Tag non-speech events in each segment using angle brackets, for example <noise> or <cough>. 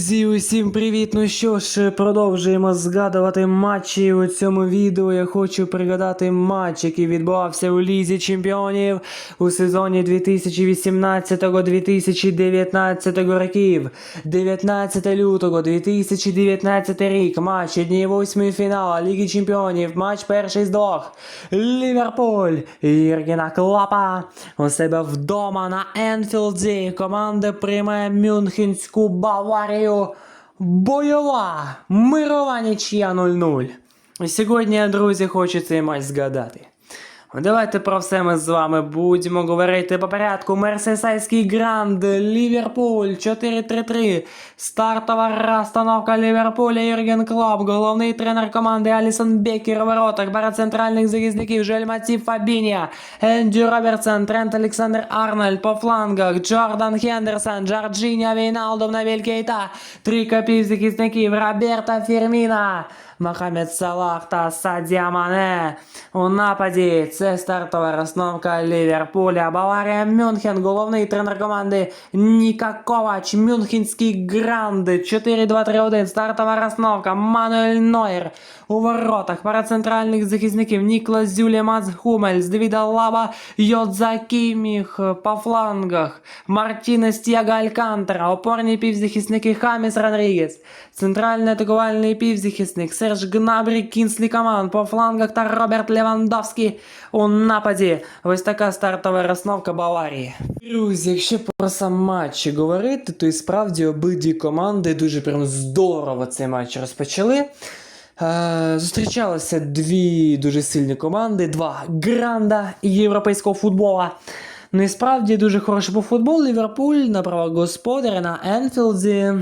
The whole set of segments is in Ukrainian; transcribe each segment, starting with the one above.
Друзі, усім привіт! Ну що ж, продовжуємо згадувати матчі. У цьому відео я хочу пригадати матч, який відбувався у Лізі Чемпіонів у сезоні 2018-2019 років. 19 лютого 2019 рік. Матч однієї восьмої фіналу Ліги Чемпіонів. Матч перший з двох. Ліверпуль. Єргена Клопа у себе вдома на Енфілді. Команда приймає Мюнхенську Баварію. Бойова мирова нічия 0-0. Сьогодні, друзі, хочу цей матч згадати. Давайте про все ми з вами будемо говорити по порядку. Мерсесайський гранд, Ліверпуль 4-3-3. Стартова розстановка Ліверпуля Юрген Клоп, головний тренер команди Алісон Бекер у воротах, пара центральних захисників Жель Матів Фабінія, Ендрю Робертсон, Трент Олександр Арнольд по флангах, Джордан Хендерсон, Джорджиня Вейналдов на Кейта, три копівзахисників Роберта Фірміна. Мохамед Салах та Садія Мане. У нападі це стартова розновка Ліверпуля. Баварія Мюнхен, головний тренер команди Ніка Ковач, Мюнхенський гранд. 4-2-3-1. Стартова розновка. Мануель Нойер. У воротах пара центральних захисників Ніклас Зюлі Мац Хумельс, Девіда Лаба, Йодза Кіміх по флангах, Мартінес Тіаго Алькантера, опорні півзахисники Хаміс Родрігес, центральний атакувальний півзахисник Серж Гнабрі Кінслі Каман по флангах та Роберт Левандовський у нападі. Ось така стартова розновка Баварії. Друзі, якщо про сам матч говорити, то і справді обидві команди дуже прям здорово цей матч розпочали. Е, Зустрічалися дві дуже сильні команди, два гранда європейського футбола. Ну дуже хороший був футбол. Ліверпуль на правах господаря на Енфілді.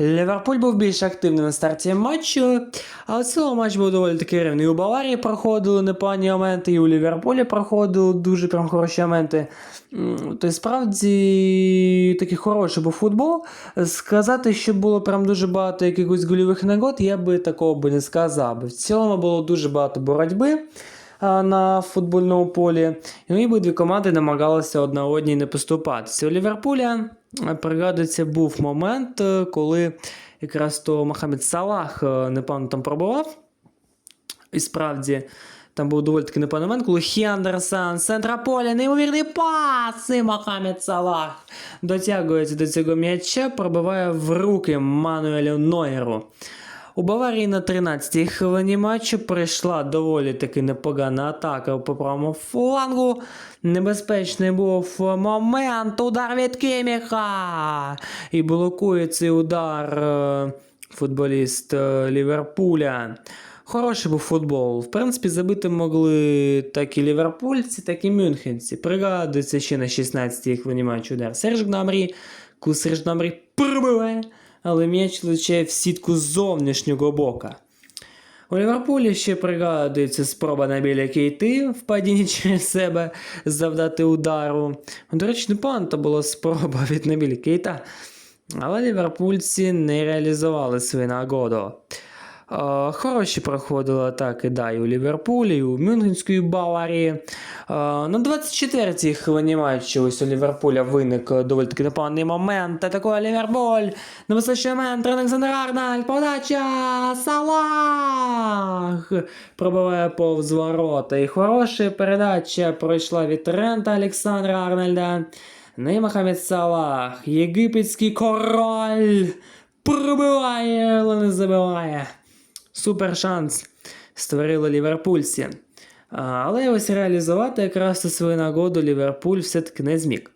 Ліверпуль був більш активний на старті матчу, але в цілому матч був доволі таки рівний. У Баварії проходили непогані моменти, і у Ліверпулі проходили дуже прям хороші моменти. М, То справді такий хороший був футбол. Сказати, що було прям дуже багато якихось гольових нагод, я би такого би не сказав. В цілому було дуже багато боротьби на футбольному полі. Ну, І обидві команди намагалися одна одній не поступатися. У Ліверпуля е, пригадується, був момент, е, коли якраз то Мохамед Салах е, непевно там пробував. І справді. Там був доволі таки непевний момент, коли Хендерсон, центра поля, неймовірний пас, і Мохамед Салах дотягується до цього м'яча, пробиває в руки Мануелю Нойеру. У Баварії на 13-й хвилині матчу прийшла доволі таки непогана атака по правому флангу. Небезпечний був момент, удар від Кеміха. І блокує цей удар е, футболіст е, Ліверпуля. Хороший був футбол. В принципі, забити могли так і ліверпульці, так і мюнхенці. Пригадується ще на 16-й хвилині матчу удар. Серж Гнамрі, ку Серж Гнамрі пробиває, але м'яч лече в сітку з зовнішнього бока. У Ліверпулі ще пригадується спроба на біля Кейти в падінні <laughs> через себе завдати удару. До речі, непогана то була спроба від Набілі Кейта. Але ліверпульці не реалізували свою нагоду. Е, Хороші проходили атаки да, і у Ліверпулі, і у Мюнхенської Баварії. Е, На 24-й хвилині матчу ось у Ліверпуля виник е, доволі таки непоганий момент. Атакує Ліверпуль. Небезпечний момент. Олександр Арнольд. Подача. Салах. Пробиває повз ворота. І хороша передача пройшла від Трента Олександра Арнольда. І Мохамед Салах. Єгипетський король. Пробиває, але не забиває. Супер шанс створили ліверпульці. Але ось реалізувати якраз свою нагоду Ліверпуль все-таки не зміг.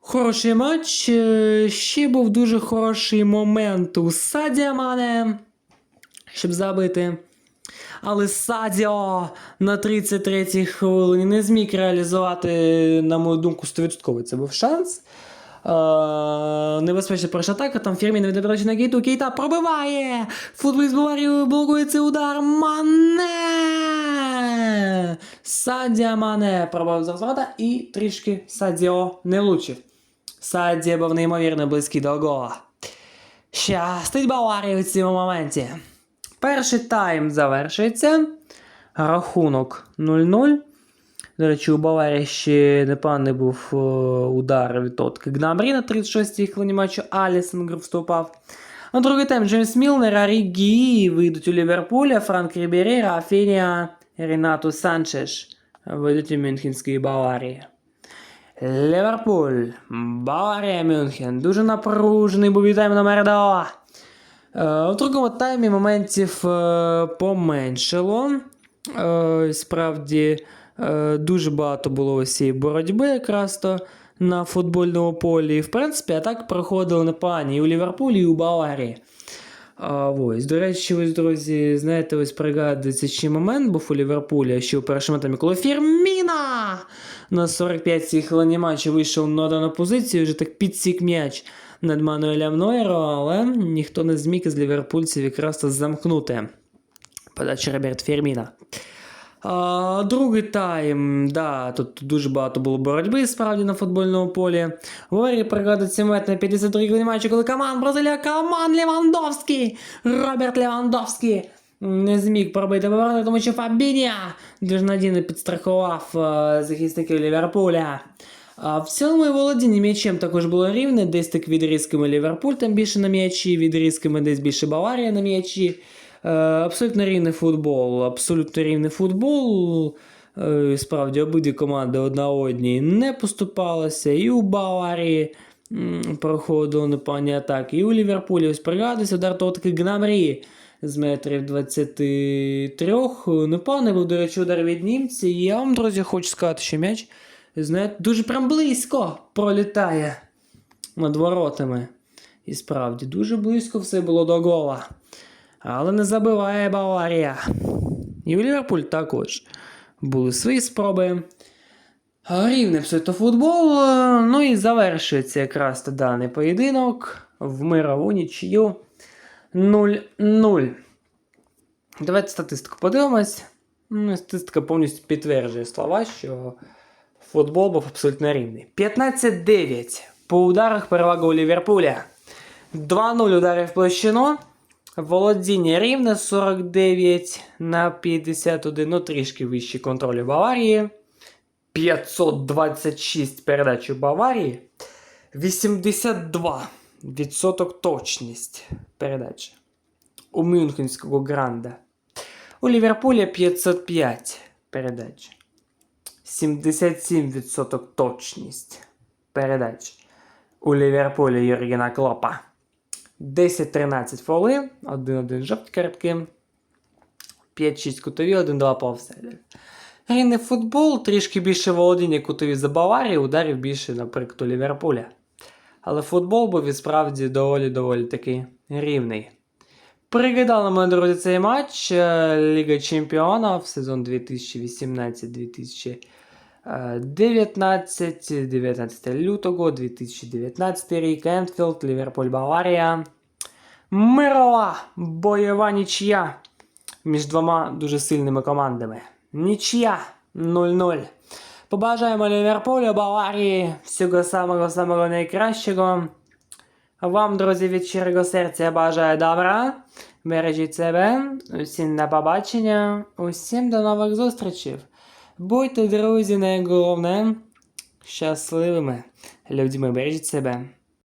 Хороший матч. Е, Ще був дуже хороший момент у Садія Мане, щоб забити. Але Садіо на 33-й хвилині не зміг реалізувати, на мою думку, 100% це був шанс. Е, небезпечна перша атака, там Фірмін відбираючи на Кейту, Кейта пробиває! Футболіст Баварії блокує цей удар. Мане! Садіо Мане пробив ворота і трішки Садіо не влучив. Садіо був неймовірно близький до гола. Щастить Баварії у цьому моменті. Перший тайм завершується. Рахунок 0-0. До речі, у Баварії ще непоганий був е, удар від Тотки Гнабрі на 36-й хвилині матчу Алісон вступав. На другий тайм Джеймс Мілнер, Арігі вийдуть у Ліверпуля, Франк Рібері, Рафінія, Ренату Санчеш вийдуть у Мюнхенській Баварії. Ліверпуль, Баварія, Мюнхен. Дуже напружений був тайм номер 2. Е, У другому таймі моментів е, поменшало. Справді дуже багато було ось цієї боротьби якраз то на футбольному полі. І, в принципі, атаки проходили непогані і у Ліверпулі, і у Баварії. А, ось, до речі, ось, друзі, знаєте, ось пригадується ще момент був у Ліверпулі, ще у першому таймі, коли Фірміна на 45-й хвилині матчу вийшов на дану позицію, вже так підсік м'яч над Мануелем Нойеро, але ніхто не зміг з ліверпульців якраз замкнути. Подача Роберт Фірміна. А, другий тайм, да, тут дуже багато було боротьби справді на футбольному полі. Говорі пригадується мет на 52 хвилині матчу, коли команд Бразилія, команд Левандовський, Роберт Левандовський не зміг пробити повороти, тому що Фабінія дуже надійно підстрахував е, захисників Ліверпуля. А в цілому і володіння м'ячем також було рівне, десь так відрізками Ліверпуль там більше на м'ячі, відрізками десь більше Баварія на м'ячі. Е, абсолютно рівний футбол. Абсолютно рівний футбол. Е, справді обидві команди одна одній не поступалися. І у Баварії проходили непогані атаки. І у Ліверпулі ось пригадується удар того таки Гнамрі з метрів 23. Непоганий був, до речі, удар від німця. І я вам, друзі, хочу сказати, що м'яч, знаєте, дуже прям близько пролітає над воротами. І справді, дуже близько все було до гола. Але не забиває Баварія. І у Ліверпуль також були свої спроби. Абсолютно футбол. Ну і завершується якраз даний поєдинок в мирову нічию 0-0. Давайте статистику подивимось. Ну, Статистика повністю підтверджує слова, що футбол був абсолютно рівний. 15-9 по ударах перевага у Ліверпуля. 2-0 ударів площину. Володіння рівне 49 на 51, ну трішки вищий контроль у Баварії. 526 передач у Баварії. 82 відсоток точність передач у Мюнхенського Гранда. У Ліверпуля 505 передач. 77% точність передач. У Ліверпулі Юргена Клопа. 10-13 фоли, 1-1 жовті картки, 5-6 кутові, 1-2 по офсайду. Рівний футбол, трішки більше володіння кутові за Баварії, ударів більше, наприклад, у Ліверпуля. Але футбол був і справді доволі-доволі такий рівний. Пригадали ми, друзі, цей матч е, Ліга Чемпіонів сезон 2018-2019. 19 лютого 2019 рік Енфілд, Ліверпуль, Баварія. Мирова бойова нічия між двома дуже сильними командами. Нічия 0-0. Побажаємо Ліверпулю, Баварії всього самого-самого найкращого. Вам, друзі, від щирого серця бажаю добра. Бережіть себе, усім на побачення, усім до нових зустрічей. Будьте, друзі, найголовне щасливими людьми. Бережіть себе.